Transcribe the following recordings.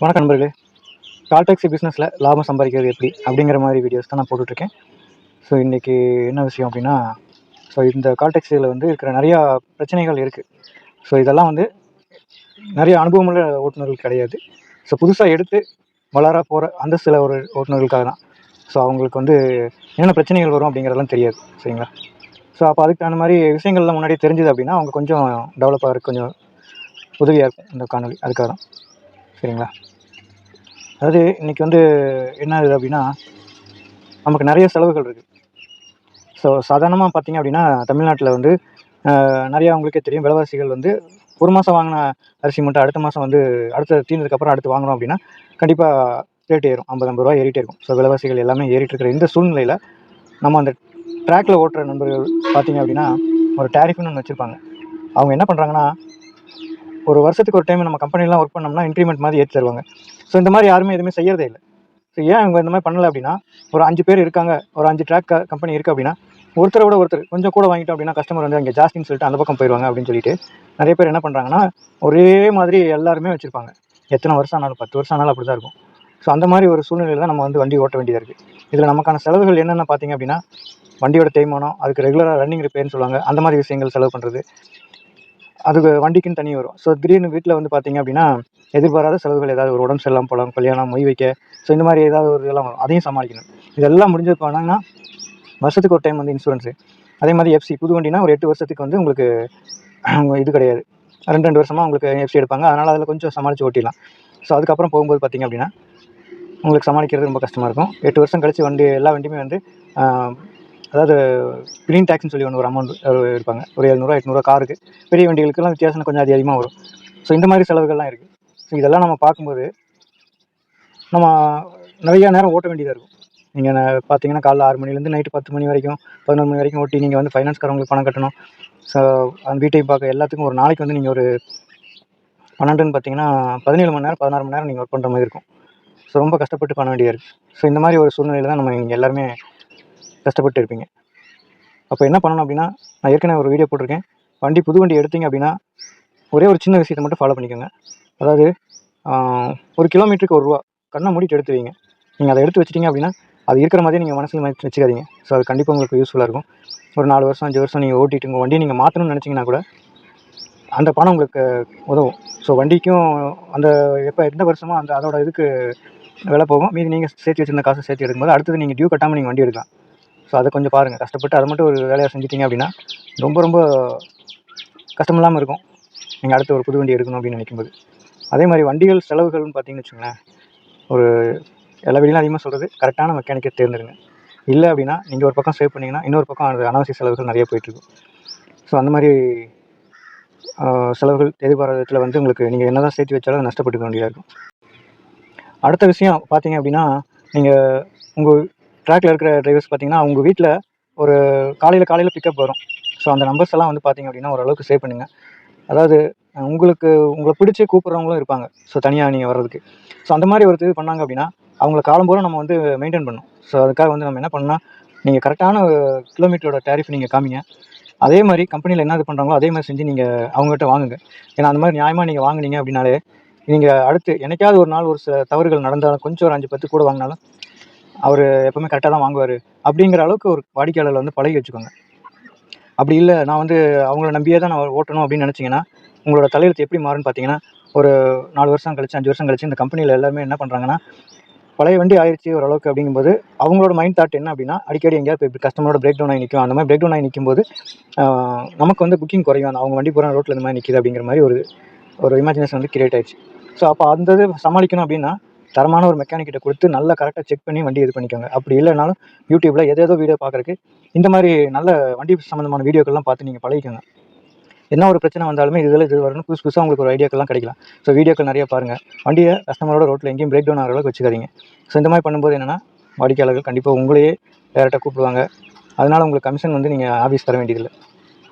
வணக்கம் நண்பர்களே. Call taxi பிஸ்னஸில் லாபம் சம்பாதிக்கிறது எப்படி? அப்படிங்கிற மாதிரி வீடியோஸ் தான் நான் போட்டுட்ருக்கேன். ஸோ இன்றைக்கி என்ன விஷயம் அப்படின்னா ஸோ இந்த கால் டாக்ஸியில் வந்து இருக்கிற நிறையா பிரச்சனைகள் இருக்குது ஸோ இதெல்லாம் வந்து நிறைய அனுபவமுள்ள ஓட்டுநர்கள் கிடையாது. ஸோ புதுசாக எடுத்து வளர போகிற அந்த சில ஒரு ஓட்டுநர்களுக்காக தான். ஸோ அவங்களுக்கு வந்து என்னென்ன பிரச்சனைகள் வரும் அப்படிங்கிறதெல்லாம் தெரியாது. சரிங்களா? ஸோ அப்போ அதுக்கு தகுந்த மாதிரி விஷயங்கள்லாம் முன்னாடியே தெரிஞ்சுது அப்படின்னா அவங்க கொஞ்சம் டெவலப் ஆகிறதுக்கு கொஞ்சம் உதவியாக இருக்கும் இந்த காணொலி அதுக்காக தான். சரிங்களா? அதாவது இன்றைக்கி வந்து என்ன ஆகுது அப்படின்னா நமக்கு நிறைய செலவுகள் இருக்குது ஸோ சாதாரணமாக பார்த்தீங்க அப்படின்னா தமிழ்நாட்டில் வந்து நிறையா உங்களுக்கே தெரியும் விலைவாசிகள் வந்து ஒரு மாதம் வாங்கின அரிசி மட்டும் அடுத்த மாதம் வந்து அடுத்த தீர்ந்ததுக்கப்புறம் அடுத்து வாங்குறோம் அப்படின்னா கண்டிப்பாக ரேட் ஏறும். ஐம்பது ஐம்பது ரூபா ஏறிட்டே இருக்கும். ஸோ விலைவாசிகள் எல்லாமே ஏறிட்டு இருக்கிற இந்த சூழ்நிலையில் நம்ம அந்த ட்ராக்கில் ஓட்டுற நண்பர்கள் பார்த்திங்க அப்படின்னா ஒரு டேரிஃப்னு ஒன்று வச்சுருப்பாங்க. அவங்க என்ன பண்ணுறாங்கன்னா ஒரு வருஷத்துக்கு ஒரு டைம் நம்ம கம்பெனிலாம் ஒர்க் பண்ணோம்னா இன்க்ரிமெண்ட் மாதிரி ஏற்றி தருவாங்க. ஸோ இந்த மாதிரி யாருமே எதுவுமே செய்யறதே இல்லை. ஸோ ஏன் அவங்க இந்த மாதிரி பண்ணலை அப்படின்னா ஒரு அஞ்சு பேர் இருக்காங்க ஒரு அஞ்சு ட்ராக் கம்பெனி இருக்குது அப்படின்னா ஒருத்தரை விட ஒருத்தர் கொஞ்சம் கூட வாங்கிட்டோம் அப்படின்னா கஸ்டமர் வந்து அங்கே ஜாஸ்தின்னு சொல்லிட்டு அந்த பக்கம் போயிடுவாங்க அப்படின்னு சொல்லிட்டு நிறைய பேர் என்ன பண்ணுறாங்கன்னா ஒரே மாதிரி எல்லாருமே வச்சுருப்பாங்க. எத்தனை வருஷம் ஆனாலும் பத்து வருஷம் ஆனாலும் அப்படி தான் இருக்கும். ஸோ அந்த மாதிரி ஒரு சூழ்நிலையில் தான் நம்ம வந்து வண்டி ஓட்ட வேண்டியதாக இருக்குது இதில் நமக்கான செலவுகள் என்னென்ன பார்த்தீங்க அப்படின்னா வண்டியோட தேய்மானம் அதுக்கு ரெகுலராக ரன்னிங் ரிப்பேர்னு சொல்லுவாங்க. அந்த மாதிரி விஷயங்கள் செலவு பண்ணுறது அதுக்கு வண்டிக்குன்னு தனி வரும். ஸோ திடீர்னு வீட்டில் வந்து பார்த்தீங்க அப்படின்னா எதிர்பாராத செலவுகள் ஏதாவது ஒரு உடம்பு சரியில்லாமல் போகலாம் கல்யாணம் மொய் வைக்க. ஸோ இந்த மாதிரி ஏதாவது ஒரு இதெல்லாம் வரும். அதையும் சமாளிக்கணும். இதெல்லாம் முடிஞ்சது போனாங்கன்னா வருஷத்துக்கு ஒரு டைம் வந்து இன்சூரன்ஸு அதே மாதிரி எஃப்சி புது வண்டினா ஒரு எட்டு வருஷத்துக்கு வந்து உங்களுக்கு இது கிடையாது. ரெண்டு ரெண்டு வருஷமாக உங்களுக்கு எஃப்சி எடுப்பாங்க. அதனால் அதில் கொஞ்சம் சமாளித்து ஓட்டிடலாம். ஸோ அதுக்கப்புறம் போகும்போது பார்த்திங்க அப்படின்னா உங்களுக்கு சமாளிக்கிறது ரொம்ப கஷ்டமாக இருக்கும். எட்டு வருஷம் கழித்து வண்டி எல்லா வண்டியுமே வந்து அதாவது க்ரீன் டேக்ஸ்னு சொல்லி ஒன்று ஒரு அமௌண்ட் எடுப்பாங்க. ஒரு எழுநூறுவா எட்நூறுவா காருக்கு பெரிய வண்டிகளுக்கெல்லாம் வித்தியாசம் கொஞ்சம் அதிகமாக வரும். ஸோ இந்த மாதிரி செலவுகள்லாம் இருக்குது ஸோ இதெல்லாம் நம்ம பார்க்கும்போது நம்ம நிறையா நேரம் ஓட்ட வேண்டியதாக இருக்கும். நீங்கள் பார்த்தீங்கன்னா காலைல ஆறு மணிலேருந்து நைட்டு பத்து மணி வரைக்கும் பதினொரு மணி வரைக்கும் ஓட்டி நீங்கள் வந்து ஃபைனான்ஸ்காரங்களுக்கு பணம் கட்டணும். ஸோ அந்த வீட்டையும் பார்க்க எல்லாத்துக்கும் ஒரு நாளைக்கு வந்து நீங்கள் ஒரு பன்னெண்டுன்னு பார்த்தீங்கன்னா பதினேழு மணி நேரம் பதினாறு மணி நேரம் நீங்கள் ஒர்க் பண்ணுற மாதிரி இருக்கும். ஸோ ரொம்ப கஷ்டப்பட்டு பண்ண வேண்டியதாக இருக்குது ஸோ இந்த மாதிரி ஒரு சூழ்நிலையில் தான் நம்ம இங்கே எல்லாருமே கஷ்டப்பட்டு இருப்பீங்க. அப்போ என்ன பண்ணணும் அப்படின்னா நான் ஏற்கனவே ஒரு வீடியோ போட்டிருக்கேன். வண்டி புது வண்டி எடுத்தீங்க அப்படின்னா ஒரே ஒரு சின்ன விஷயத்தை மட்டும் ஃபாலோ பண்ணிக்கோங்க. அதாவது ஒரு கிலோமீட்டருக்கு ஒரு ரூபா கண்ணை மூடிட்டு எடுத்து வைங்க நீங்கள் அதை எடுத்து வச்சிட்டிங்க அப்படின்னா அது இருக்கிற மாதிரி நீங்கள் மனசில் மாதிரி வச்சுக்காதீங்க. ஸோ அது கண்டிப்பாக உங்களுக்கு யூஸ்ஃபுல்லாக இருக்கும். ஒரு நாலு வருஷம் அஞ்சு வருஷம் நீங்கள் ஓட்டிட்டு உங்கள் வண்டியை நீங்கள் மாற்றணும்னு நினச்சிங்கன்னா கூட அந்த பணம் உங்களுக்கு உதவும். ஸோ வண்டிக்கும் அந்த எப்போ எந்த வருஷமோ அந்த அதோட இதுக்கு விலை போகும். மீது நீங்கள் சேர்த்து வச்சுருந்த காசை சேர்த்து எடுக்கும்போது அடுத்தது நீங்கள் டியூ கட்டாமல் நீங்கள் வண்டி எடுக்கலாம். ஸோ அதை கொஞ்சம் பாருங்கள் கஷ்டப்பட்டு அதை மட்டும் ஒரு வேலையாக செஞ்சிட்டிங்க அப்படின்னா ரொம்ப ரொம்ப கஷ்டம் இல்லாமல் இருக்கும். நீங்கள் அடுத்து ஒரு புது வண்டி எடுக்கணும் அப்படின்னு நினைக்கும்போது. அதே மாதிரி வண்டிகள் செலவுகள்னு பார்த்தீங்கன்னு வச்சுங்களேன் ஒரு எல்லா வெளியிலும் அதிகமாக சொல்கிறது கரெக்டான மெக்கானிக்கை தேர்ந்தெடுங்க. இல்லை அப்படின்னா நீங்கள் ஒரு பக்கம் சேவ் பண்ணிங்கன்னா இன்னொரு பக்கம் அது அனாவசிய செலவுகள் நிறைய போயிட்டுருக்கும் ஸோ அந்த மாதிரி செலவுகள் எதிர்பாராத விதத்தில் வந்து உங்களுக்கு நீங்கள் என்ன தான் சேர்த்து வச்சாலும் நஷ்டப்பட்டுக்க வேண்டியதாக இருக்கும். அடுத்த விஷயம் பார்த்தீங்க அப்படின்னா நீங்கள் உங்கள் ட்ராக்ல இருக்கிற டிரைவர்ஸ் பார்த்தீங்கன்னா உங்கள் வீட்டில் ஒரு காலையில் காலையில் பிக்கப் வரும். ஸோ அந்த நம்பர்ஸ் எல்லாம் வந்து பார்த்தீங்க அப்படின்னா ஓரளவுக்கு சேவ் பண்ணுங்கள் அதாவது உங்களுக்கு உங்களை பிடிச்சி கூப்பிட்றவங்களும் இருப்பாங்க. ஸோ தனியாக நீங்கள் வர்றதுக்கு. ஸோ அந்த மாதிரி ஒரு இது பண்ணாங்க அப்படின்னா அவங்கள காலம்பூரம் நம்ம வந்து மெயின்டைன் பண்ணணும். ஸோ அதுக்காக வந்து நம்ம என்ன பண்ணணும்னா நீங்கள் கரெக்டான கிலோமீட்டரோட டேரிஃப் நீங்கள் காமிங்க. அதே மாதிரி கம்பெனியில் என்ன இது பண்ணுறாங்களோ அதே மாதிரி செஞ்சு நீங்கள் அவங்ககிட்ட வாங்குங்க. ஏன்னா அந்த மாதிரி நியாயமாக நீங்கள் வாங்குனீங்க அப்படின்னாலே நீங்கள் அடுத்து என்னைக்காவது ஒரு நாள் ஒரு சில தவறுகள் நடந்தாலும் கொஞ்சம் ஒரு அஞ்சு பத்து கூட வாங்கினாலும் அவர் எப்பவுமே கரெக்டாக தான் வாங்குவார். அப்படிங்கிற அளவுக்கு ஒரு வாடிக்கையாளர் வந்து பழகி வச்சுக்கோங்க. அப்படி இல்லை நான் வந்து அவங்கள நம்பியே தான் நான் ஓட்டணும் அப்படின்னு நினச்சிங்கன்னா உங்களோட தலையெழுத்து எப்படி மாறுன்னு பார்த்தீங்கன்னா ஒரு நாலு வருஷம் கழிச்சு அஞ்சு வருஷம் கழிச்சு இந்த கம்பெனியில் எல்லாருமே என்ன பண்ணுறாங்கன்னா பழைய வண்டி ஆயிடுச்சு ஓரளவுக்கு அப்படிங்கும்போது அவங்களோட மைண்ட் தாட் என்ன அப்படின்னா அடிக்கடி எங்கேயாவது இப்போ கஸ்டமரோட பிரேக் டவுன் ஆகி நிற்கும் அந்த மாதிரி பிரேக் டவுன் ஆகி நிற்கும்போது நமக்கு வந்து புக்கிங் குறையும். அந்த அவங்க வண்டி பூரா ரோட்டில் இந்த மாதிரி நிற்கிது அப்படிங்கிற மாதிரி ஒரு ஒரு இமேஜினேஷன் வந்து கிரியேட் ஆயிடுச்சு. ஸோ அப்போ அந்த இது சமாளிக்கணும் அப்படின்னா தரமான ஒரு மெக்கானிக் கிட்ட கொடுத்து நல்லா கரெக்டாக செக் பண்ணி வண்டி இது பண்ணிக்கோங்க. அப்படி இல்லைனாலும் யூடியூப்பில் எதேதோ வீடியோ பார்க்குறக்கு இந்த மாதிரி நல்ல வண்டி சம்மந்தமான வீடியோக்கள்லாம் பார்த்து நீங்கள் பழகிக்கோங்க. என்ன ஒரு பிரச்சனை வந்தாலுமே இதில் இது வரணும். புதுசு புதுசாக உங்களுக்கு ஒரு ஐடியாக்கெல்லாம் கிடைக்கலாம். ஸோ வீடியோக்கள் நிறைய பாருங்கள் வண்டியை கஸ்டமரோட ரோட்டில் எங்கேயும் பிரேக் டவுன் ஆகிற அளவுக்கு வச்சுக்காதீங்க. ஸோ இந்த மாதிரி பண்ணும்போது என்னென்னா வாடிக்கையாளர்கள் கண்டிப்பாக உங்களையே டேரெக்டாக கூப்பிடுவாங்க. அதனால் உங்களுக்கு கமிஷன் வந்து நீங்கள் ஆஃபீஸ் தர வேண்டியதில்லை.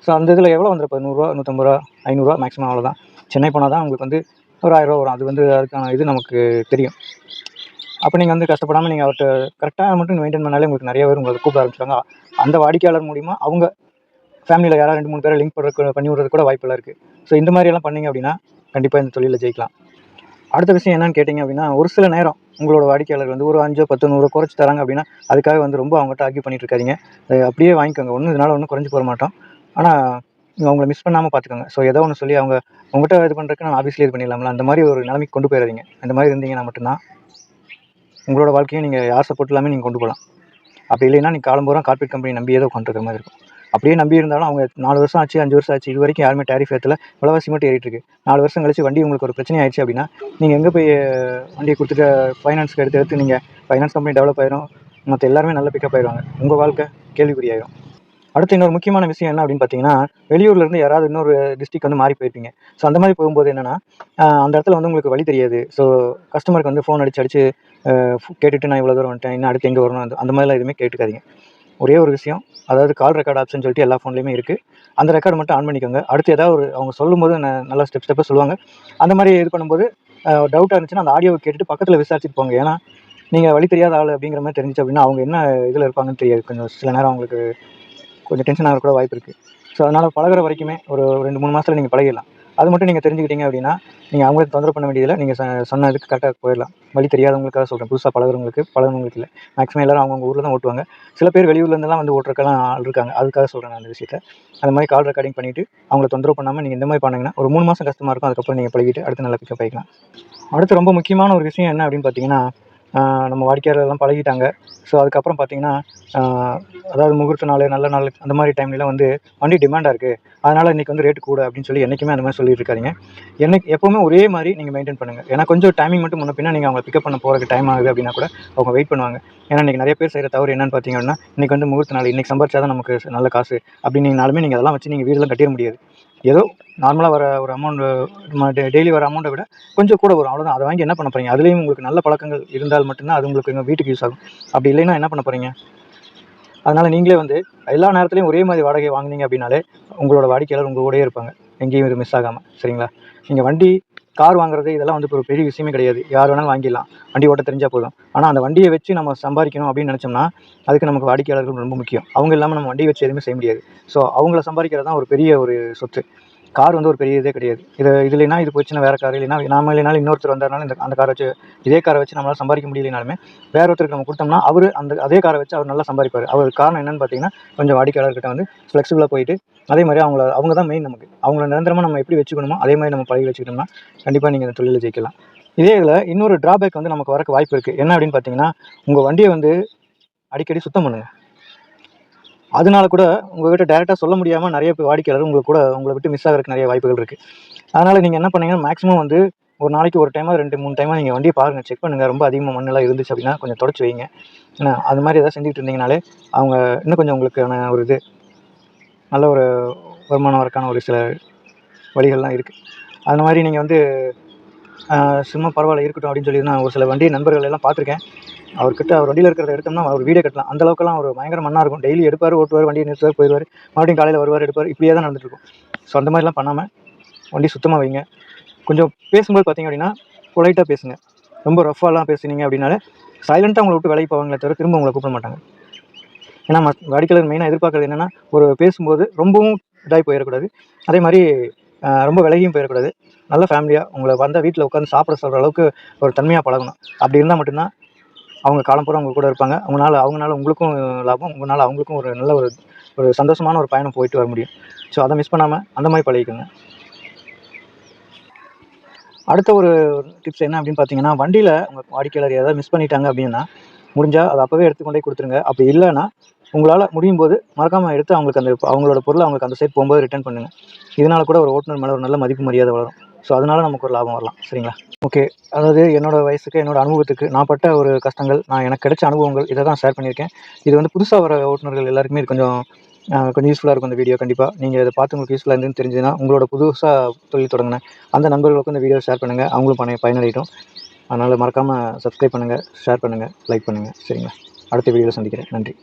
ஸோ அந்த இதில் எவ்வளோ வந்துருப்போ நூறுரூவா நூற்றம்பது ரூபா ஐநூறுரூவா மேக்ஸிமம் அவ்வளோதான் சென்னை போனால் தான் உங்களுக்கு வந்து ஒரு ஆயிரரூவா வரும். அது வந்து அதுக்கான இது நமக்கு தெரியும். அப்போ நீங்கள் வந்து கஷ்டப்படாமல் நீங்கள் அவர்கிட்ட கரெக்டாக மட்டும் மெயின்டைன் பண்ணாலே உங்களுக்கு நிறைய பேர் உங்களை கூப்பிட ஆரம்பிச்சிடுவாங்க அந்த வாடிக்கையாளர் மூலிமா அவங்க ஃபேமிலியில் யாராவது ரெண்டு மூணு பேரை லிங்க் பண்ணுறதுக்கு பண்ணி விடுறது கூட வாய்ப்பெல்லாம் இருக்குது ஸோ இந்த மாதிரியெல்லாம் பண்ணீங்க அப்படின்னா கண்டிப்பாக இந்த தொழிலில் ஜெயிக்கலாம். அடுத்த விஷயம் என்னன்னு கேட்டிங்க அப்படின்னா ஒரு சில நேரம் உங்களோட வாடிக்கையாளர் வந்து ஒரு அஞ்சோ பத்து நூறு குறைச்சி தராங்க அப்படின்னா அதுக்காக வந்து ரொம்ப அவங்ககிட்ட ஆர்கியூ பண்ணிட்டு இருக்காதீங்க. அப்படியே வாங்கிக்கோங்க. ஒன்றும் இதனால் ஒன்றும் குறைஞ்சி போக மாட்டோம். ஆனால் நீங்கள் அவங்கள மிஸ் பண்ணாமல் பார்த்துக்கோங்க ஸோ ஏதோ ஒன்று சொல்லி அவங்க உங்கள்கிட்ட இது பண்ணுறதுக்கு நான் ஆஃபீஸ்லேயே இது பண்ணிடலாம்ல? அந்த மாதிரி ஒரு நிலைமைக்கு கொண்டு போயிடாதீங்க. அந்த மாதிரி இருந்தீங்கன்னா மட்டும்தான் உங்களோட வாழ்க்கையை நீங்கள் யார் சப்போர்ட் இல்லாமல் நீங்கள் கொண்டு போகலாம். அப்படி இல்லைன்னா நீங்கள் காலம்பூரம் கார்பரேட் கம்பெனி நம்பியே தான் உட்காந்துருக்க மாதிரி இருக்கும். அப்படியே நம்பி இருந்தாலும் அவங்க நாலு வருஷம் ஆச்சு அஞ்சு வருஷம் ஆச்சு இது வரைக்கும் யாருமே டேரிஃப் ஏற்றல விலைவாசி மட்டும் ஏறிட்டு இருக்கு. நாலு வருஷம் கழிச்சு வண்டி உங்களுக்கு ஒரு பிரச்சனை ஆயிடுச்சு அப்படின்னா நீங்கள் எங்கே போய் வண்டியை கொடுத்துட்டு ஃபைனான்ஸ்க்கு எடுத்து எடுத்து நீங்கள் ஃபைனான்ஸ் கம்பெனி டெவலப் ஆயிரும். மற்ற எல்லாருமே நல்ல பிக்கப் ஆயிடுவாங்க. உங்கள் வாழ்க்கை கேள்விக்குறியாயிரும். அடுத்து இன்னொரு முக்கியமான விஷயம் என்ன அப்படின்னு பார்த்தீங்கன்னா வெளியூர்ல இருந்து யாராவது இன்னொரு டிஸ்ட்ரிக் வந்து மாறி போயிருப்பீங்க. ஸோ அந்த மாதிரி போகும்போது என்னன்னா அந்த இடத்துல வந்து உங்களுக்கு வழி தெரியாது. ஸோ கஸ்டமருக்கு வந்து ஃபோன் அடிச்சு அடிச்சு கேட்டுட்டு நான் இவ்வளோ தூரம் வந்துட்டேன் இன்னும் அடுத்து எங்கே வரணும் அந்த- மாதிரிலாம் எதுவுமே கேட்டுக்காதீங்க. ஒரே ஒரு விஷயம் அதாவது கால் ரெக்கார்ட் ஆப்ஷன் சொல்லிட்டு எல்லா ஃபோன்லேயுமே இருக்குது அந்த ரெக்கார்டு மட்டும் ஆன் பண்ணிக்கோங்க. அடுத்து ஏதாவது ஒரு அவங்க சொல்லும்போது ந- நல்லா ஸ்டெப் ஸ்டெப்பாக சொல்லுவாங்க. அந்த மாதிரி இது பண்ணும்போது டவுட்டாக இருந்துச்சுன்னா அந்த ஆடியோவை கேட்டுட்டு பக்கத்தில் விசாரிச்சுட்டு போங்க. ஏன்னா நீங்கள் வழி தெரியாத ஆள் அப்படிங்கிற மாதிரி தெரிஞ்சிச்சு அப்படின்னா அவங்க என்ன இதில் இருப்பாங்கன்னு தெரியாது. கொஞ்சம் சில நேரம் அவங்களுக்கு கொஞ்சம் டென்ஷன் ஆகிற கூட வாய்ப்பு இருக்குது ஸோ அதனால் பழகுற வரைக்குமே ஒரு ரெண்டு மூணு மாதத்தில் நீங்கள் பழகிடலாம். அது மட்டும் நீங்கள் தெரிஞ்சுக்கிட்டீங்க அப்படின்னா நீங்கள் அவங்களுக்கு தொந்தரவு பண்ண வேண்டியதில்லை நீங்கள் சொன்ன கரெக்டாக போயிடலாம். வழி தெரியாதவங்களுக்காக சொல்கிறேன் புதுசாக பழகுறவங்களுக்கு பழகிறவங்களுக்கு இல்லை. மேக்ஸிமம் எல்லோரும் அவங்கவுங்க ஊரில் தான் ஓட்டுவாங்க. சில பேர் வெளியூர்லேருந்துலாம் வந்து ஓட்டுறக்கெல்லாம் ஆள் இருக்காங்க. அதுக்காக சொல்கிறேன் நான் அந்த விஷயத்தை. அந்த மாதிரி கால் ரெக்கார்டிங் பண்ணிவிட்டு அவங்கள தொந்தரவு பண்ணாமல் நீங்கள் இந்த மாதிரி பண்ணிங்கன்னா ஒரு மூணு மாதம் கஷ்டமாக இருக்கும். அதுக்கப்புறம் நீங்கள் பழகிட்டு அடுத்து நல்லா பிக்கப் ஆகிக்கலாம் அடுத்து ரொம்ப முக்கியமான ஒரு விஷயம் என்ன அப்படின்னு பார்த்தீங்கன்னா நம்ம வாடிக்கையாளர்கள்லாம் பழகிட்டாங்க. ஸோ அதுக்கப்புறம் பார்த்தீங்கன்னா அதாவது முகூர்த்த நாள் நல்ல நாள் அந்த மாதிரி டைம்லலாம் வந்து வண்டி டிமாண்டாக இருக்குது அதனால் இன்றைக்கி வந்து ரேட்டு கூட அப்படின்னு சொல்லி என்றைக்குமே அந்த மாதிரி சொல்லிட்டு இருக்காதீங்க. என்னைக்கு எப்போவுமே ஒரே மாதிரி நீங்கள் மெயின்டைன் பண்ணுங்கள் ஏன்னா கொஞ்சம் டைமிங் மட்டும் முன்ன பின்னா நீங்கள் அவங்களை பிக்கப் பண்ண போகிறதுக்கு டைம் ஆகுது அப்படின்னா கூட அவங்க வெயிட் பண்ணுவாங்க. ஏன்னா இன்றைக்கி நிறைய பேர் செய்கிற தவறு என்னென்னு பார்த்தீங்கன்னா இன்றைக்கி வந்து முகூர்த்த நாள் இன்றைக்கி சம்பாரிச்சா தான் நமக்கு நல்ல காசு அப்படின்னீங்கனாலுமே நீங்கள் அதெல்லாம் வச்சு நீங்கள் வீடெல்லாம் கட்டிட முடியாது. ஏதோ நார்மலாக வர ஒரு அமௌண்ட்டு டெய்லி வர அமௌண்ட்டை விட கொஞ்சம் கூட வரும். அவ்வளோதான் அதை வாங்கி என்ன பண்ண போகிறீங்க அதுலேயும் உங்களுக்கு நல்ல பழக்கங்கள் இருந்தால் மட்டும்தான் அது உங்களுக்கு எங்கள் வீட்டுக்கு யூஸ் ஆகும். அப்படி இல்லைன்னா என்ன பண்ண போகிறீங்க அதனால் நீங்களே வந்து எல்லா நேரத்துலையும் ஒரே மாதிரி வாடகை வாங்குனீங்க அப்படின்னாலே உங்களோட வாடிக்கையாளர் உங்கள் கூடயே இருப்பாங்க. எங்கேயும் இது மிஸ் ஆகாமல் சரிங்களா? நீங்கள் வண்டி கார் வாங்குறது இதெல்லாம் வந்து இப்போ ஒரு பெரிய விஷயமே கிடையாது. யார் வேணாலும் வாங்கிடலாம். வண்டி ஓட்ட தெரிஞ்சால் போதும். ஆனால் அந்த வண்டியை வச்சு நம்ம சம்பாதிக்கணும் அப்படின்னு நினச்சோம்னா அதுக்கு நமக்கு வாடிக்கையாளர்கள் ரொம்ப முக்கியம். அவங்க இல்லாமல் நம்ம வண்டியை வச்சு எதுவுமே செய்ய முடியாது. ஸோ அவங்கள சம்பாதிக்கிறது தான் ஒரு பெரிய ஒரு சொத்து. கார் வந்து ஒரு பெரிய இதே கிடையாது. இது இது இல்லைனா இது போச்சுன்னா வேறு கார் இல்லைனா நாம இல்லைனாலும் இன்னொருத்தர் வந்தாருனாலும் இந்த அந்த காரை வச்சு இதே காரை வச்சு நம்மளால் சம்பாதிக்க முடியலனாலுமே வேற ஒருத்தருக்கு நம்ம கொடுத்தோம்னா அவர் அந்த அதே காரை வச்சு அவர் நல்லா சம்பாதிப்பார். அவர் காரணம் என்னென்னு பார்த்தீங்கன்னா கொஞ்சம் வாடிக்கையாளர்கிட்ட வந்து ஃப்ளெக்சிபிளாக போயிட்டு அதே மாதிரி அவங்கள அவங்க தான் மெயின் நமக்கு. அவங்கள நிரந்தரமாக நம்ம எப்படி வச்சுக்கணுமோ அதே மாதிரி நம்ம பழகி வச்சுக்கிட்டோம்னா கண்டிப்பாக நீங்கள் இந்த தொழிலில் ஜெயிக்கலாம். இதே இதில் இன்னொரு ட்ராபேக் வந்து நமக்கு வரக்கு வாய்ப்பு இருக்குது என்ன அப்படின்னு பார்த்தீங்கன்னா உங்கள் வண்டியை வந்து அடிக்கடி சுத்தம் பண்ணுங்கள் அதனால கூட உங்ககிட்ட டேரெக்டாக சொல்ல முடியாமல் நிறைய பேர் வாடிக்கையாளர் உங்களுக்கு கூட உங்களை விட்டு மிஸ் ஆகிறதுக்கு நிறைய வாய்ப்புகள் இருக்குது அதனால் நீங்கள் என்ன பண்ணீங்கன்னா மேக்ஸிமம் வந்து ஒரு நாளைக்கு ஒரு டைமாக ரெண்டு மூணு டைமாக நீங்கள் வண்டியை பாருங்கள் செக் பண்ணுங்கள் ரொம்ப அதிகமாக மண்ணெல்லாம் இருந்துச்சு அப்படின்னா கொஞ்சம் தொடச்சி வைங்க. ஏன்னா அது மாதிரி ஏதாவது செஞ்சுட்டு இருந்தீங்கனாலே அவங்க இன்னும் கொஞ்சம் உங்களுக்கான ஒரு இது நல்ல ஒரு வருமானம் வரக்கான ஒரு சில வழிகள்லாம் இருக்குது அந்த மாதிரி நீங்கள் வந்து சும்மா பரவாயில்ல இருக்கட்டும் அப்படின்னு சொல்லி நான் ஒரு சில வண்டி நண்பர்கள் எல்லாம் பார்த்துருக்கேன். அவர்கிட்ட அவர் வண்டியில் இருக்கிறத எடுத்தோம்னா அவர் வீடியோ கட்டலாம். அந்த அளவுக்குலாம் ஒரு பயங்கர மண்ணாக இருக்கும். டெய்லி எடுப்பார் ஓட்டுவார் வண்டியை நிறுத்துவார் போயிடுவார். மறுபடியும் காலையில் வருவார் எடுப்பார். இப்படியே தான் நடந்துட்டுருக்கும் ஸோ அந்த மாதிரிலாம் பண்ணாமல் வண்டி சுத்தமாக வைங்க. கொஞ்சம் பேசும்போது பார்த்தீங்க அப்படின்னா பொலைட்டாக பேசுங்க. ரொம்ப ரஃபாலாம் பேசுனீங்க அப்படின்னாலே சைலண்ட்டாக உங்களை விட்டு வேலைக்கு போவாங்களே தவிர திரும்ப உங்களை கூப்பிட மாட்டாங்க. ஏன்னா மத் வாடிக்கையாளர் மெயினாக எதிர்பார்க்குறது என்னென்னா ஒரு பேசும்போது ரொம்பவும் இதாகி போயிடக்கூடாது. அதே மாதிரி ரொம்ப விலகியும் போயிடக்கூடாது. நல்ல ஃபேமிலியாக உங்களை வந்தால் வீட்டில் உட்காந்து சாப்பிட சொல்கிற அளவுக்கு ஒரு தன்மையாக பழகணும். அப்படி இருந்தால் மட்டும்தான் அவங்க காலம் பூரா உங்க கூட இருப்பாங்க. உங்களால் அவங்களால உங்களுக்கும் லாபம் உங்களால் அவங்களுக்கும் ஒரு நல்ல ஒரு ஒரு சந்தோஷமான ஒரு பயணம் போயிட்டு வர முடியும். ஸோ அதை மிஸ் பண்ணாமல் அந்த மாதிரி பழகிக்கோங்க. அடுத்த ஒரு டிப்ஸ் என்ன அப்படின்னு பார்த்தீங்கன்னா வண்டியில் உங்கள் வாடிக்கையாளர் ஏதாவது மிஸ் பண்ணிட்டாங்க அப்படின்னா முடிஞ்சால் அதை அப்போவே எடுத்துக்கொண்டே கொடுத்துருங்க. அப்படி இல்லைன்னா உங்களால் முடியும் போது மறக்காமல் எடுத்து அவங்களுக்கு அந்த அவங்களோட பொருளை அவங்களுக்கு அந்த சைட் போகும்போது ரிட்டர்ன் பண்ணுங்கள் இதனால் கூட ஒரு ஓட்டுநர் மேலே ஒரு நல்ல மதிப்பு மரியாதை வளரும். ஸோ அதனால நமக்கு ஒரு லாபம் வரலாம். சரிங்களா? ஓகே அதாவது என்னோட வயசுக்கு என்னோட அனுபவத்துக்கு நான் பட்ட ஒரு கஷ்டங்கள் நான் எனக்கு கிடைச்ச அனுபவங்கள் இதை தான் ஷேர் பண்ணியிருக்கேன். இது வந்து புதுசாக வர ஓட்டுநர்கள் எல்லாருக்குமே இது கொஞ்சம் கொஞ்சம் யூஸ்ஃபுல்லாக இருக்கும் இந்த வீடியோ கண்டிப்பாக நீங்கள் இதை பார்த்து உங்களுக்கு யூஸ்ஃபுல்லாக இருந்துன்னு தெரிஞ்சதுன்னா உங்களோட புதுசாக தொழில் தொடங்கினேன் அந்த நண்பர்களுக்கும் இந்த வீடியோ ஷேர் பண்ணுங்கள் அவங்களும் பண்ண பயனடையட்டும். அதனால் மறக்காமல் சப்ஸ்கிரைப் பண்ணுங்கள் ஷேர் பண்ணுங்கள் லைக் பண்ணுங்கள் சரிங்களா? அடுத்த வீடியோவில் சந்திக்கிறேன். நன்றி.